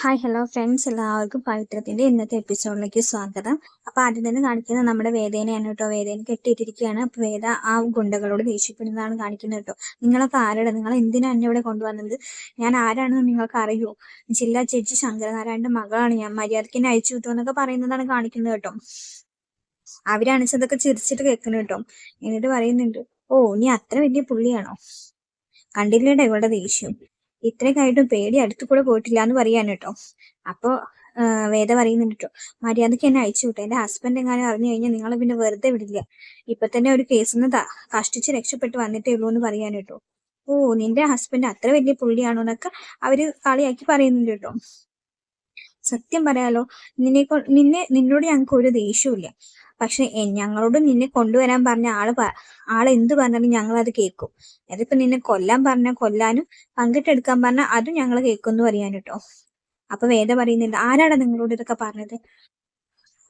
Hi hello friends എല്ലാവർക്കും പവിത്രത്തിന്റെ ഇന്നത്തെ എപ്പിസോഡിലേക്ക് സ്വാഗതം. അപ്പൊ ആദ്യം തന്നെ കാണിക്കുന്നത് നമ്മുടെ വേദനയാണ് കേട്ടോ. വേദന കെട്ടിയിട്ടിരിക്കുകയാണ്. അപ്പൊ വേദ ആ ഗുണ്ടകളോട് ദേഷ്യപ്പെടുന്നതാണ് കാണിക്കുന്നത് കേട്ടോ. നിങ്ങളൊക്കെ ആരാണ്? നിങ്ങൾ എന്തിനാ എന്നെ ഇവിടെ കൊണ്ടുവന്നത്? ഞാൻ ആരാണെന്ന് നിങ്ങൾക്ക് അറിയോ? ജില്ലാ ജഡ്ജി ശങ്കരനാരായണന്റെ മകളാണ് ഞാൻ. മര്യാദയ്ക്ക് എന്നെ അയച്ചു വിട്ടു എന്നൊക്കെ പറയുന്നതാണ് കാണിക്കുന്നത് കേട്ടോ. അവരാണിച്ചതൊക്കെ ചിരിച്ചിട്ട് കേൾക്കുന്നത് കേട്ടോ. എന്നിട്ട് പറയുന്നുണ്ട് ഓ നീ അത്ര വലിയ പുള്ളിയാണോ? കണ്ടില്ലേടാ ഇവളുടെ ദേഷ്യം? ഇത്രയൊക്കെയായിട്ടും പേടി അടുത്ത് കൂടെ പോയിട്ടില്ല എന്ന് പറയാൻ കേട്ടോ. അപ്പൊ വേദ പറയുന്നുണ്ട് കേട്ടോ മര്യാദയ്ക്ക് എന്നെ അയച്ചു വിട്ടു. എന്റെ ഹസ്ബൻഡ് എങ്ങനെ അറിഞ്ഞു കഴിഞ്ഞാൽ നിങ്ങൾ പിന്നെ വെറുതെ വിടില്ല. ഇപ്പൊ തന്നെ ഒരു കേസിൽ നിന്ന് കഷ്ടിച്ച് രക്ഷപ്പെട്ട് വന്നിട്ടേ ഉള്ളൂ എന്ന് പറയാൻ കേട്ടോ. ഓ നിന്റെ ഹസ്ബൻഡ് അത്ര വലിയ പുള്ളിയാണോ എന്നൊക്കെ അവർ കളിയാക്കി പറയുന്നുണ്ട് കേട്ടോ. സത്യം പറയാലോ നിന്നെ നിന്നെ നിന്നോട് ഞങ്ങൾക്ക് ഒരു ദേഷ്യവും പക്ഷെ ഞങ്ങളോട് നിന്നെ കൊണ്ടുവരാൻ പറഞ്ഞ ആൾ ആൾ എന്ത് പറഞ്ഞാലും ഞങ്ങൾ അത് കേൾക്കും. അതിപ്പോ നിന്നെ കൊല്ലാൻ പറഞ്ഞ കൊല്ലാനും പങ്കിട്ടെടുക്കാൻ പറഞ്ഞ അതും ഞങ്ങൾ കേൾക്കും എന്ന് പറയാൻ കേട്ടോ. അപ്പൊ വേദ പറയുന്നുണ്ട് ആരാടാ നിങ്ങളോട് ഇതൊക്കെ പറഞ്ഞത്?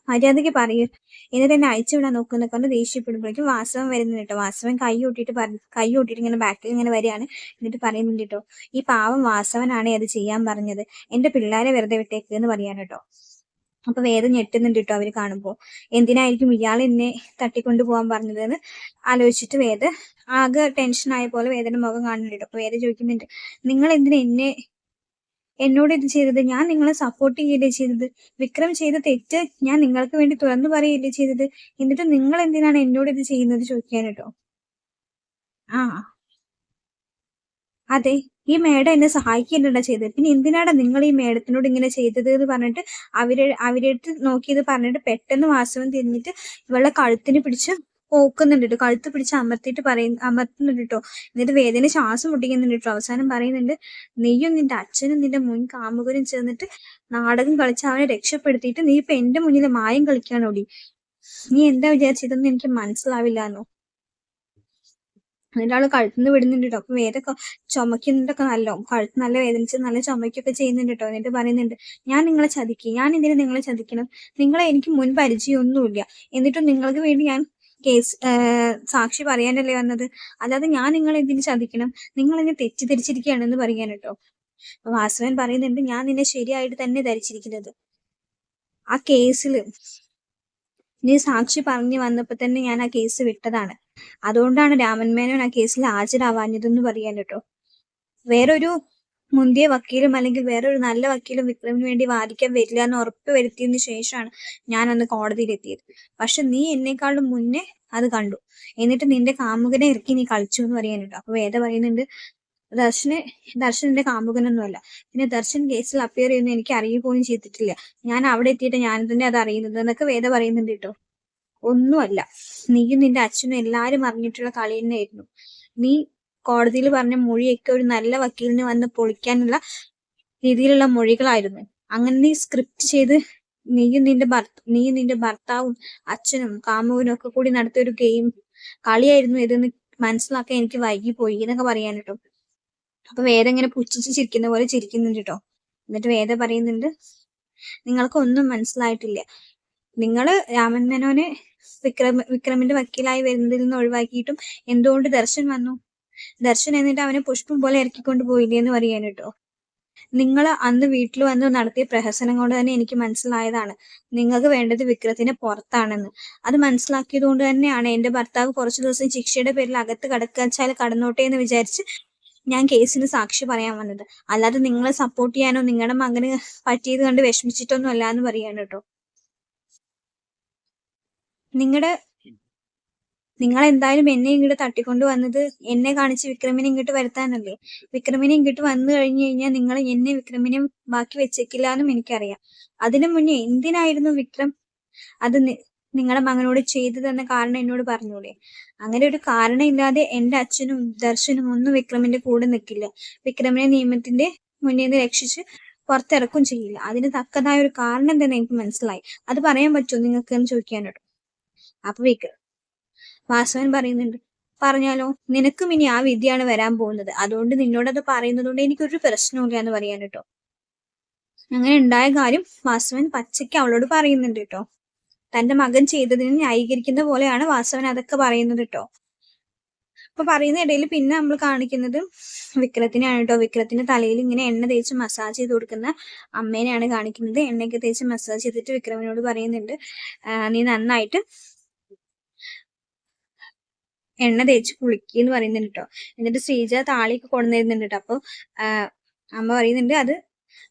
മര്യാദയ്ക്ക് പറയൂ എന്നിട്ട് എന്നെ അയച്ചുവിടാൻ നോക്കുന്നൊക്കെ ഒന്ന് ദേഷ്യപ്പെടുമ്പോഴേക്കും വാസവൻ വരുന്നുണ്ട് കേട്ടോ. വാസവൻ കൈ കൂട്ടിയിട്ട് പറഞ്ഞു കൈ കൂട്ടിയിട്ട് ഇങ്ങനെ ബാക്കിൽ ഇങ്ങനെ വരികയാണ്. എന്നിട്ട് പറയുന്നുണ്ട് കേട്ടോ ഈ പാവം വാസവനാണ് അത് ചെയ്യാൻ പറഞ്ഞത്. എന്റെ പിള്ളേരെ വെറുതെ വിട്ടേക്ക് എന്ന് പറയാൻ കേട്ടോ. അപ്പൊ വേദം ഞെട്ടുന്നുണ്ട് കേട്ടോ അവർ കാണുമ്പോൾ എന്തിനായിരിക്കും ഇയാൾ എന്നെ തട്ടിക്കൊണ്ടു പോകാൻ പറഞ്ഞതെന്ന് ആലോചിച്ചിട്ട് വേദ ആകെ ടെൻഷൻ ആയ പോലെ വേദന മുഖം കാണുന്നുണ്ട് അപ്പൊ വേദ ചോദിക്കുന്നുണ്ട് നിങ്ങൾ എന്തിനാ എന്നെ എന്നോട് ഇത് ചെയ്തത്? ഞാൻ നിങ്ങളെ സപ്പോർട്ട് ചെയ്യല്ലേ ചെയ്തത്? വിക്രം ചെയ്ത തെറ്റ് ഞാൻ നിങ്ങൾക്ക് വേണ്ടി തുറന്നു പറയില്ലേ ചെയ്തത്? എന്നിട്ട് നിങ്ങൾ എന്തിനാണ് എന്നോട് ഇത് ചെയ്യുന്നത്? ചോദിക്കാൻ കേട്ടോ ആ. അതെ. ഈ മേഡം എന്നെ സഹായിക്കേണ്ട ചെയ്തത്. പിന്നെ എന്തിനാണ് നിങ്ങൾ ഈ മേഡത്തിനോട് ഇങ്ങനെ ചെയ്തത് എന്ന് പറഞ്ഞിട്ട് അവരെ അവരെടുത്ത് നോക്കിയത് പറഞ്ഞിട്ട് പെട്ടെന്ന് വാസവൻ തിരിഞ്ഞിട്ട് ഇവളെ കഴുത്തിന് പിടിച്ച് പോക്കുന്നുണ്ട് കേട്ടോ. കഴുത്ത് പിടിച്ച് അമർത്തിയിട്ട് പറയുന്നു അമർത്തുന്നുണ്ട് കേട്ടോ. എന്നിട്ട് വേദന ശ്വാസം മുട്ടിക്കുന്നുണ്ട് കേട്ടോ. അവസാനം പറയുന്നുണ്ട് നീയും നിന്റെ അച്ഛനും നിന്റെ മുൻ കാമുകരും ചേർന്നിട്ട് നാടകം കളിച്ച് അവനെ രക്ഷപ്പെടുത്തിയിട്ട് നീ ഇപ്പൊ എന്റെ മുന്നിൽ മായം കളിക്കാനോടി നീ എന്താ വിചാരിച്ചതെന്ന് എനിക്ക് മനസ്സിലാവില്ല എന്നോ എന്നിട്ട് ആൾ കഴുത്തുനിന്ന് വിടുന്നുണ്ട് കേട്ടോ അപ്പൊ വേദൊക്കെ ചുമക്കുന്നുണ്ടൊക്കെ നല്ല കഴുത്ത് നല്ല വേദനിച്ച് നല്ല ചുമക്കൊക്കെ ചെയ്യുന്നുണ്ട് കേട്ടോ എന്നിട്ട് പറയുന്നുണ്ട് ഞാൻ നിങ്ങളെ ചതിക്കും. ഞാൻ എന്തിനു നിങ്ങളെ ചതിക്കണം? നിങ്ങളെ എനിക്ക് മുൻ പരിചയമൊന്നുമില്ല. എന്നിട്ടും നിങ്ങൾക്ക് വേണ്ടി ഞാൻ കേസ് സാക്ഷി പറയാനല്ലേ വന്നത്? അല്ലാതെ ഞാൻ നിങ്ങളെ എന്തിനു ചതിക്കണം? നിങ്ങൾ എന്നെ തെറ്റിദ്ധരിച്ചിരിക്കുകയാണെന്ന് പറയാൻ കേട്ടോ വാസവൻ പറയുന്നുണ്ട് ഞാൻ നിന്നെ ശരിയായിട്ട് തന്നെ ധരിച്ചിരിക്കുന്നത്. ആ കേസിൽ നീ സാക്ഷി പറഞ്ഞു വന്നപ്പോ തന്നെ ഞാൻ ആ കേസ് വിട്ടതാണ്. അതുകൊണ്ടാണ് രാമൻ മേനോൻ ആ കേസിൽ ഹാജരാവാഞ്ഞതെന്ന് പറയാൻ കേട്ടോ. വേറൊരു മുന്തിയ വക്കീലും അല്ലെങ്കിൽ വേറൊരു നല്ല വക്കീലും വിക്രമിന് വേണ്ടി വാദിക്കാൻ വരില്ല എന്ന് ഉറപ്പ് വരുത്തിയതിനു ശേഷമാണ് ഞാൻ അന്ന് കോടതിയിൽ എത്തിയത് പക്ഷെ നീ എന്നെക്കാളും മുന്നേ അത് കണ്ടു. എന്നിട്ട് നിന്റെ കാമുകനെ ഇറക്കി നീ കളിച്ചു എന്ന് പറയാനുണ്ട് അപ്പൊ വേദ പറയുന്നുണ്ട് ദർശന് ദർശന്റെ കാമുകനൊന്നുമല്ല. പിന്നെ ദർശൻ കേസിൽ അപ്പിയർ ചെയ്യുന്ന എനിക്ക് അറിയുക പോലും ചെയ്തിട്ടില്ല. ഞാൻ അവിടെ എത്തിയിട്ട് ഞാൻ തന്നെ അത് അറിയുന്നത് എന്നൊക്കെ വേദ പറയുന്നുണ്ട് കേട്ടോ. ഒന്നുമല്ല. നീയും നിന്റെ അച്ഛനും എല്ലാരും അറിഞ്ഞിട്ടുള്ള കളി തന്നെയായിരുന്നു. നീ കോടതിയിൽ പറഞ്ഞ മൊഴിയൊക്കെ ഒരു നല്ല വക്കീലിന് വന്ന് പൊളിക്കാനുള്ള രീതിയിലുള്ള മൊഴികളായിരുന്നു. അങ്ങനെ നീ സ്ക്രിപ്റ്റ് ചെയ്ത് നീയും നിന്റെ ഭർത്ത നീയും നിന്റെ ഭർത്താവും അച്ഛനും കാമുവിനും ഒക്കെ കൂടി നടത്തിയ ഒരു ഗെയിം കളിയായിരുന്നു ഇതെന്ന് മനസ്സിലാക്കാൻ എനിക്ക് വൈകി പോയി എന്നൊക്കെ പറയാൻ കേട്ടോ അപ്പൊ വേദ ഇങ്ങനെ പുച്ഛിച്ച് ചിരിക്കുന്ന പോലെ ചിരിക്കുന്നുണ്ട് കേട്ടോ എന്നിട്ട് വേദ പറയുന്നുണ്ട് നിങ്ങൾക്ക് ഒന്നും മനസ്സിലായിട്ടില്ല. നിങ്ങൾ രാമൻ മേനോനെ വിക്രമ വിക്രമിന്റെ വക്കീലായി വരുന്നതിൽ നിന്ന് ഒഴിവാക്കിയിട്ടും എന്തുകൊണ്ട് ദർശൻ വന്നു? ദർശൻ എന്നിട്ട് അവനെ പുഷ്പം പോലെ ഇറക്കിക്കൊണ്ട് പോയില്ലേ എന്ന് പറയാൻ കേട്ടോ. നിങ്ങൾ അന്ന് വീട്ടിൽ വന്ന് നടത്തിയ പ്രഹസനം കൊണ്ട് തന്നെ എനിക്ക് മനസ്സിലായതാണ്. നിങ്ങൾക്ക് വേണ്ടത് വിക്രത്തിന് പുറത്താണെന്ന്. അത് മനസ്സിലാക്കിയത് കൊണ്ട് തന്നെയാണ് എന്റെ ഭർത്താവ് കുറച്ചു ദിവസം ശിക്ഷയുടെ പേരിൽ അകത്ത് കടക്കാച്ചാൽ കടന്നോട്ടെ എന്ന് വിചാരിച്ച് ഞാൻ കേസിന് സാക്ഷി പറയാൻ വന്നത്. അല്ലാതെ നിങ്ങളെ സപ്പോർട്ട് ചെയ്യാനോ നിങ്ങളുടെ മകന് പറ്റിയത് കണ്ട് വിഷമിച്ചിട്ടൊന്നും അല്ല എന്ന് പറയാൻ കേട്ടോ. നിങ്ങളുടെ നിങ്ങൾ എന്തായാലും എന്നെ ഇങ്ങോട്ട് തട്ടിക്കൊണ്ട് വന്നത് എന്നെ കാണിച്ച് വിക്രമിനെ ഇങ്ങോട്ട് വരുത്താനല്ലേ? വിക്രമിനെ ഇങ്ങോട്ട് വന്നു കഴിഞ്ഞു കഴിഞ്ഞാൽ നിങ്ങൾ എന്നെ വിക്രമിനെ ബാക്കി വെച്ചേക്കില്ല എന്നും എനിക്കറിയാം. അതിനു മുന്നേ എന്തിനായിരുന്നു വിക്രം അത് നിങ്ങളുടെ മകനോട് ചെയ്തു തന്ന കാരണം എന്നോട് പറഞ്ഞൂടെ? അങ്ങനെ ഒരു കാരണം ഇല്ലാതെ എന്റെ അച്ഛനും ദർശനും ഒന്നും വിക്രമിന്റെ കൂടെ നിൽക്കില്ല വിക്രമിനെ നിയമത്തിന്റെ മുന്നിൽ നിന്ന് രക്ഷിച്ച് പുറത്തിറക്കും ചെയ്യില്ല. അതിന് തക്കതായ ഒരു കാരണം തന്നെ എനിക്ക് മനസ്സിലായി. അത് പറയാൻ പറ്റുമോ നിങ്ങൾക്ക് എന്ന് ചോദിക്കാനോട് അപ്പൊ വിക്രം വാസവൻ പറയുന്നുണ്ട് പറഞ്ഞാലോ നിനക്കും ഇനി ആ വിദ്യയാണ് വരാൻ പോകുന്നത്. അതുകൊണ്ട് നിന്നോടത് പറയുന്നത് കൊണ്ട് എനിക്കൊരു പ്രശ്നമില്ല എന്ന് പറയാൻ കേട്ടോ. അങ്ങനെ ഉണ്ടായ കാര്യം വാസവൻ പച്ചയ്ക്ക് അവളോട് പറയുന്നുണ്ട് കേട്ടോ. തന്റെ മകൻ ചെയ്തതിന് ന്യായീകരിക്കുന്ന പോലെയാണ് വാസവൻ അതൊക്കെ പറയുന്നത് കേട്ടോ. അപ്പൊ പറയുന്ന ഇടയിൽ പിന്നെ നമ്മൾ കാണിക്കുന്നത് വിക്രത്തിനെയാണ് കേട്ടോ. വിക്രത്തിന്റെ തലയിൽ ഇങ്ങനെ എണ്ണ തേച്ച് മസാജ് ചെയ്ത് കൊടുക്കുന്ന അമ്മേനെയാണ് കാണിക്കുന്നത്. എണ്ണയൊക്കെ തേച്ച് മസാജ് ചെയ്തിട്ട് വിക്രമിനോട് പറയുന്നുണ്ട് നീ നന്നായിട്ട് എണ്ണ തേച്ച് കുളിക്കുന്നു പറയുന്നുണ്ട് കേട്ടോ എന്നിട്ട് ശ്രീജ താളിയൊക്കെ കൊണ്ടുവരുന്നുണ്ട് കേട്ടോ അപ്പൊ അമ്മ പറയുന്നുണ്ട് അത്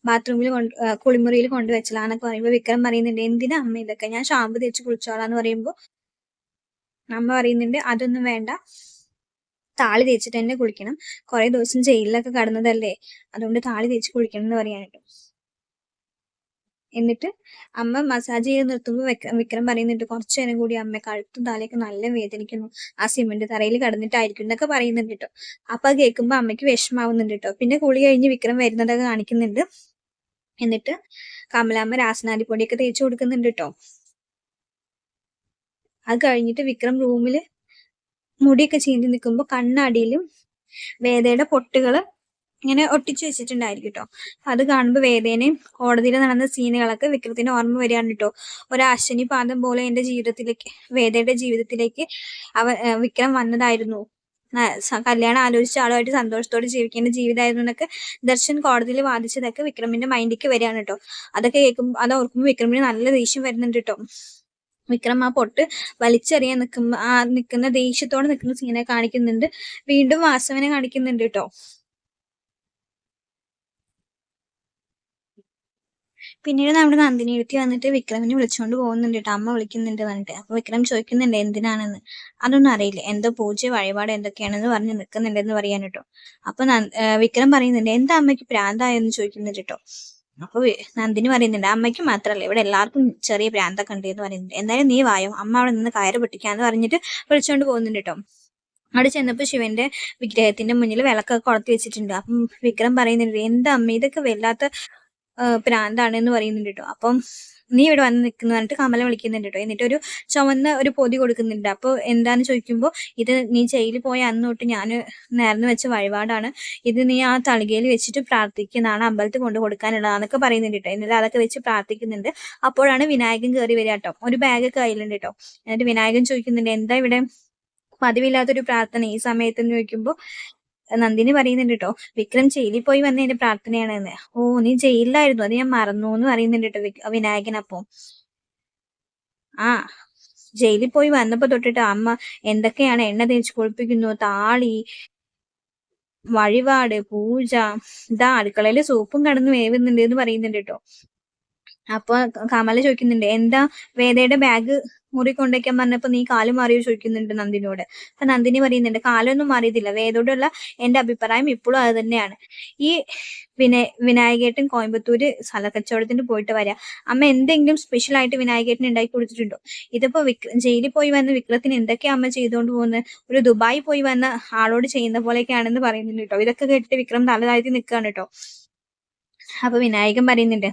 ബാത്റൂമിൽ കൊണ്ട് കുളിമുറിയിൽ കൊണ്ടുവച്ചലാന്നൊക്കെ പറയുമ്പോൾ വിക്രം പറയുന്നുണ്ട് എന്തിനാ അമ്മ ഇതൊക്കെ? ഞാൻ ഷാമ്പു തേച്ച് കുളിച്ചോളാന്ന് പറയുമ്പോ അമ്മ പറയുന്നുണ്ട് അതൊന്നും വേണ്ട. താളി തേച്ചിട്ട് തന്നെ കുളിക്കണം. കുറെ ദിവസം ജയിലിലൊക്കെ കടന്നതല്ലേ? അതുകൊണ്ട് താളി തേച്ച് കുളിക്കണം എന്ന് പറയാനിട്ടു എന്നിട്ട് അമ്മ മസാജ് ചെയ്ത് നിർത്തുമ്പോൾ വിക്രം പറയുന്നുണ്ട് കുറച്ചു നേരം കൂടി അമ്മ കഴുത്തും താലയൊക്കെ നല്ല വേദനിക്കുന്നു. ആ സിമെന്റ് തറയിൽ കടന്നിട്ടായിരിക്കും എന്നൊക്കെ പറയുന്നുണ്ട് കേട്ടോ. അപ്പൊ അത് കേൾക്കുമ്പോ അമ്മയ്ക്ക് വിഷമാവുന്നുണ്ട് കേട്ടോ. പിന്നെ കുളി കഴിഞ്ഞ് വിക്രം വരുന്നതൊക്കെ കാണിക്കുന്നുണ്ട്. എന്നിട്ട് കമലാമ്മ രാസനാരിപ്പൊടിയൊക്കെ തേച്ചു കൊടുക്കുന്നുണ്ട് കേട്ടോ. അത് കഴിഞ്ഞിട്ട് വിക്രം റൂമിൽ മുടിയൊക്കെ ചീന്തി നിൽക്കുമ്പോൾ കണ്ണടിയിലും വേദയുടെ പൊട്ടുകൾ ഇങ്ങനെ ഒട്ടിച്ചു വെച്ചിട്ടുണ്ടായിരിക്കും കേട്ടോ അത് കാണുമ്പോൾ വേദേനയും കോടതിയിൽ നടന്ന സീനുകളൊക്കെ വിക്രത്തിന് ഓർമ്മ വരികയാണ് കേട്ടോ ഒരു പാദം പോലെ എന്റെ ജീവിതത്തിലേക്ക് വേദയുടെ ജീവിതത്തിലേക്ക് അവ വിക്രം വന്നതായിരുന്നു. കല്യാണം ആലോചിച്ച ആളുമായിട്ട് സന്തോഷത്തോടെ ജീവിക്കേണ്ട ജീവിതമായിരുന്നു എന്നൊക്കെ ദർശൻ കോടതിയിൽ വാദിച്ചതൊക്കെ വിക്രമിന്റെ മൈൻഡിലേക്ക് വരികയാണ് കേട്ടോ അതൊക്കെ കേൾക്കുമ്പോൾ അത് ഓർക്കുമ്പോൾ വിക്രമിന് നല്ല ദേഷ്യം വരുന്നുണ്ട് കേട്ടോ വിക്രം ആ പൊട്ട് വലിച്ചെറിയാൻ നിൽക്കുമ്പോൾ ആ നിൽക്കുന്ന ദേഷ്യത്തോടെ നിൽക്കുന്ന സീനെ കാണിക്കുന്നുണ്ട്. വീണ്ടും വാസവനെ കാണിക്കുന്നുണ്ട് കേട്ടോ പിന്നീട് നമ്മുടെ നന്ദിനി എഴുത്തി വന്നിട്ട് വിക്രമിനെ വിളിച്ചുകൊണ്ട് പോകുന്നുണ്ട് കേട്ടോ അമ്മ വിളിക്കുന്നുണ്ട് വന്നിട്ട് അപ്പൊ വിക്രം ചോദിക്കുന്നുണ്ട് എന്തിനാണെന്ന്? അതൊന്നും അറിയില്ല. എന്തോ പൂജ വഴിപാട് എന്തൊക്കെയാണെന്ന് പറഞ്ഞ് നിൽക്കുന്നുണ്ടെന്ന് പറയാൻ കേട്ടോ അപ്പൊ വിക്രം പറയുന്നുണ്ട് എന്താ അമ്മയ്ക്ക് പ്രാന്തായെന്ന് ചോദിക്കുന്നുണ്ട് കേട്ടോ അപ്പൊ നന്ദിനി പറയുന്നുണ്ട് അമ്മയ്ക്ക് മാത്രല്ല ഇവിടെ എല്ലാവർക്കും ചെറിയ പ്രാന്തൊക്കെ ഉണ്ട് എന്ന് പറയുന്നുണ്ട്. എന്തായാലും നീ വായോ? അമ്മ അവിടെ നിന്ന് കയറ് പൊട്ടിക്കാന്ന് പറഞ്ഞിട്ട് വിളിച്ചോണ്ട് പോകുന്നുണ്ട് കേട്ടോ അവിടെ ചെന്നപ്പോ ശിവന്റെ വിഗ്രഹത്തിന്റെ മുന്നിൽ വിളക്കൊക്കെ കൊളത്തി വെച്ചിട്ടുണ്ട്. അപ്പം വിക്രം പറയുന്നുണ്ട് എന്താ അമ്മ? ഇതൊക്കെ വല്ലാത്ത പ്രാന്താണ് എന്ന് പറയുന്നുണ്ട് കേട്ടോ അപ്പം നീ ഇവിടെ വന്ന് നിൽക്കുന്ന പറഞ്ഞിട്ട് കമല വിളിക്കുന്നുണ്ട് കേട്ടോ എന്നിട്ട് ഒരു ചുവന്ന ഒരു പൊതി കൊടുക്കുന്നുണ്ട്. അപ്പോൾ എന്താന്ന് ചോദിക്കുമ്പോൾ ഇത് നീ ജയിലിൽ പോയ അന്ന് തൊട്ട് ഞാൻ നേർന്ന് വെച്ച വഴിപാടാണ്. ഇത് നീ ആ തളികയിൽ വെച്ചിട്ട് പ്രാർത്ഥിക്കുന്നതാണ്. അമ്പലത്തിൽ കൊണ്ട് കൊടുക്കാനുള്ളതാന്നൊക്കെ പറയുന്നുണ്ട് കേട്ടോ എന്നിട്ട് അതൊക്കെ വെച്ച് പ്രാർത്ഥിക്കുന്നുണ്ട്. അപ്പോഴാണ് വിനായകൻ കയറി വരിക കേട്ടോ ഒരു ബാഗ് കയ്യിലുണ്ട് കേട്ടോ എന്നിട്ട് വിനായകൻ ചോദിക്കുന്നുണ്ട് എന്താ ഇവിടെ പതിവില്ലാത്തൊരു പ്രാർത്ഥന? ഈ സമയത്ത് എന്ന് ചോദിക്കുമ്പോൾ നന്ദിനി പറയുന്നുണ്ട് കേട്ടോ വിക്രം ജയിലിൽ പോയി വന്നതിന്റെ പ്രാർത്ഥനയാണെന്ന്. ഓ നീ ജയിലിലായിരുന്നു അത് ഞാൻ മറന്നു എന്ന് പറയുന്നുണ്ട് കേട്ടോ വിനായകൻ അപ്പൊ. ആ ജയിലിൽ പോയി വന്നപ്പോ തൊട്ടിട്ട് അമ്മ എന്തൊക്കെയാണ് എണ്ണ തേച്ച് കുളിപ്പിക്കുന്നു താളി വഴിപാട് പൂജ ഇതാ അടുക്കളയിൽ സൂപ്പും കടന്നു വേവുന്നുണ്ട് എന്ന് പറയുന്നുണ്ട് കേട്ടോ അപ്പൊ കമല ചോദിക്കുന്നുണ്ട് എന്താ വേദയുടെ ബാഗ് മുറി കൊണ്ടുവയ്ക്കാൻ പറഞ്ഞപ്പോ നീ കാലു മാറിയോ? ചോദിക്കുന്നുണ്ട് നന്ദിനോട്. അപ്പൊ നന്ദിനി പറയുന്നുണ്ട് കാലൊന്നും മാറിയതില്ല. വേദോടുള്ള എന്റെ അഭിപ്രായം ഇപ്പോഴും അത് തന്നെയാണ്. ഈ വിനയ വിനായകേട്ടൻ കോയമ്പത്തൂര് സ്ഥലക്കച്ചവടത്തിന് പോയിട്ട് വരാം. അമ്മ എന്തെങ്കിലും സ്പെഷ്യൽ ആയിട്ട് വിനായകേട്ടൻ ഉണ്ടാക്കി കൊടുത്തിട്ടുണ്ടോ? ഇതിപ്പോ വിക്ര ജയിലിൽ പോയി വന്ന വിക്രത്തിന് എന്തൊക്കെയാ അമ്മ ചെയ്തുകൊണ്ട് പോകുന്നത് ഒരു ദുബായി പോയി വന്ന ആളോട് ചെയ്യുന്ന പോലെയൊക്കെയാണെന്ന് പറയുന്നുണ്ട് കേട്ടോ. ഇതൊക്കെ കേട്ടിട്ട് വിക്രം തലതാഴ്ത്തി നിൽക്കുകയാണ് കേട്ടോ. അപ്പൊ വിനായകൻ പറയുന്നുണ്ട്.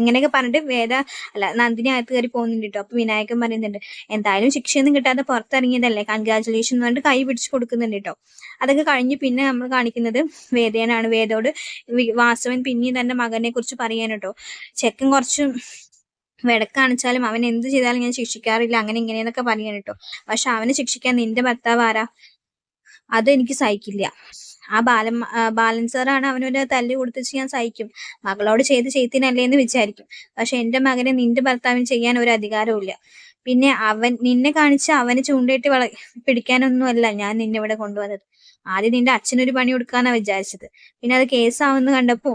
ഇങ്ങനെയൊക്കെ പറഞ്ഞിട്ട് വേദ അല്ല നന്ദിനി അകത്ത് കയറി പോകുന്നുണ്ട് കേട്ടോ അപ്പൊ വിനായകൻ പറയുന്നുണ്ട് എന്തായാലും ശിക്ഷയൊന്നും കിട്ടാതെ പുറത്തിറങ്ങിയതല്ലേ? കൺഗ്രാചുലേഷൻ എന്ന് പറഞ്ഞിട്ട് കൈ പിടിച്ചു കൊടുക്കുന്നുണ്ട് കേട്ടോ അതൊക്കെ കഴിഞ്ഞ് പിന്നെ നമ്മൾ കാണിക്കുന്നത് വേദയനാണ്. വേദോട് വാസവൻ പിന്നെയും തന്റെ മകനെ കുറിച്ച് പറയാൻ കേട്ടോ ചെക്കൻ കുറച്ച് വെടക്കാണിച്ചാലും അവൻ എന്ത് ചെയ്താലും ഞാൻ ശിക്ഷിക്കാറില്ല. അങ്ങനെ ഇങ്ങനെയെന്നൊക്കെ പറയാൻ കേട്ടോ പക്ഷെ അവനെ ശിക്ഷിക്കാൻ നിന്റെ ഭർത്താവ് ആരാ? അത് എനിക്ക് സഹിക്കില്ല. ആ ബാലൻ ബാലൻ സാറാണ് അവനൊരു തല്ല് കൊടുത്ത് ഞാൻ സഹിക്കും. മകളോട് ചെയ്ത് ചെയ്തിനല്ലേ എന്ന് വിചാരിക്കും. പക്ഷെ എന്റെ മകനെ നിന്റെ ഭർത്താവിന് ചെയ്യാൻ ഒരു അധികാരവും പിന്നെ അവൻ നിന്നെ കാണിച്ച് അവന് ചൂണ്ടയിട്ട് വള പിടിക്കാനൊന്നുമല്ല ഞാൻ നിന്നെ ഇവിടെ കൊണ്ടുവന്നത്. ആദ്യം നിന്റെ അച്ഛനൊരു പണി കൊടുക്കാന്നാ വിചാരിച്ചത്. പിന്നെ അത് കേസാവെന്ന് കണ്ടപ്പോ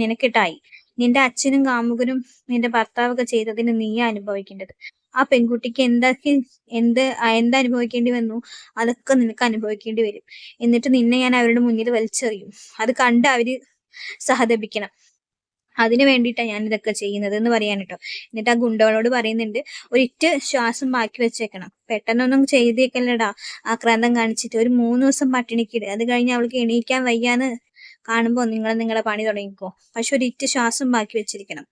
നിനക്കിട്ടായി. നിന്റെ അച്ഛനും കാമുകനും നിന്റെ ഭർത്താവൊക്കെ ചെയ്തതിന് നീയാ അനുഭവിക്കേണ്ടത്. ആ പെൺകുട്ടിക്ക് എന്തൊക്കെ എന്ത് എന്തനുഭവിക്കേണ്ടി വന്നു? അതൊക്കെ നിനക്ക് അനുഭവിക്കേണ്ടി വരും. എന്നിട്ട് നിന്നെ ഞാൻ അവരുടെ മുന്നിൽ വലിച്ചെറിയും. അത് കണ്ട് അവർ സഹതപിക്കണം. അതിനു വേണ്ടിയിട്ടാണ് ഞാൻ ഇതൊക്കെ ചെയ്യുന്നത് എന്ന് പറയാൻ കേട്ടോ എന്നിട്ട് ആ ഗുണ്ടകളോട് പറയുന്നുണ്ട് ഒരിറ്റ് ശ്വാസം ബാക്കി വെച്ചേക്കണം. പെട്ടെന്നൊന്നും ചെയ്തേക്കല്ലടാ. ആക്രാന്തം കാണിച്ചിട്ട് ഒരു മൂന്ന് ദിവസം പട്ടിണിക്കിട്. അത് കഴിഞ്ഞ് അവൾക്ക് എണീക്കാൻ വയ്യാന്ന് കാണുമ്പോൾ നിങ്ങൾ നിങ്ങളെ പണി തുടങ്ങിക്കോ. പക്ഷെ ഒരിറ്റ് ശ്വാസം ബാക്കി വെച്ചിരിക്കണം.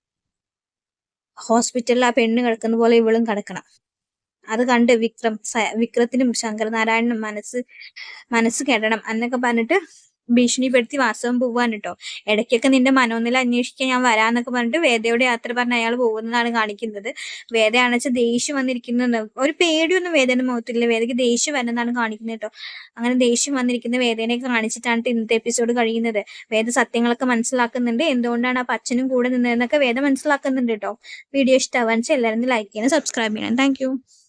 ഹോസ്പിറ്റലിൽ ആ പെണ്ണ് കിടക്കുന്ന പോലെ ഇവളും കിടക്കണം. അത് കണ്ട് വിക്രം വിക്രത്തിനും ശങ്കരനാരായണനും മനസ്സ് മനസ്സ് കെടണം എന്നൊക്കെ പറഞ്ഞിട്ട് ഭീഷണിപ്പെടുത്തി വാസവം പോവാണ് കേട്ടോ ഇടയ്ക്കൊക്കെ നിന്റെ മനോനില അന്വേഷിക്കാൻ ഞാൻ വരാന്നൊക്കെ പറഞ്ഞിട്ട് വേദയുടെ യാത്ര പറഞ്ഞ് അയാൾ പോകുന്നതാണ് കാണിക്കുന്നത്. വേദയാണെന്ന് വെച്ചാൽ ദേഷ്യം വന്നിരിക്കുന്ന ഒരു പേടിയൊന്നും വേദയുടെ മുഖത്തില്ല വേദയ്ക്ക് ദേഷ്യം വരുന്നതാണ് കാണിക്കുന്നത് കേട്ടോ അങ്ങനെ ദേഷ്യം വന്നിരിക്കുന്ന വേദനെ കാണിച്ചിട്ടാണ് ട്ടോ ഇന്നത്തെ എപ്പിസോഡ് കഴിയുന്നത്. വേദ സത്യങ്ങളൊക്കെ മനസ്സിലാക്കുന്നുണ്ട്. എന്തുകൊണ്ടാണ് ആ അച്ഛനും കൂടെ നിന്നതെന്നൊക്കെ വേദ മനസ്സിലാക്കുന്നുണ്ട് കേട്ടോ വീഡിയോ ഇഷ്ടമാവാൻ എല്ലാവരും ലൈക്ക് ചെയ്യണം സബ്സ്ക്രൈബ് ചെയ്യണം. താങ്ക്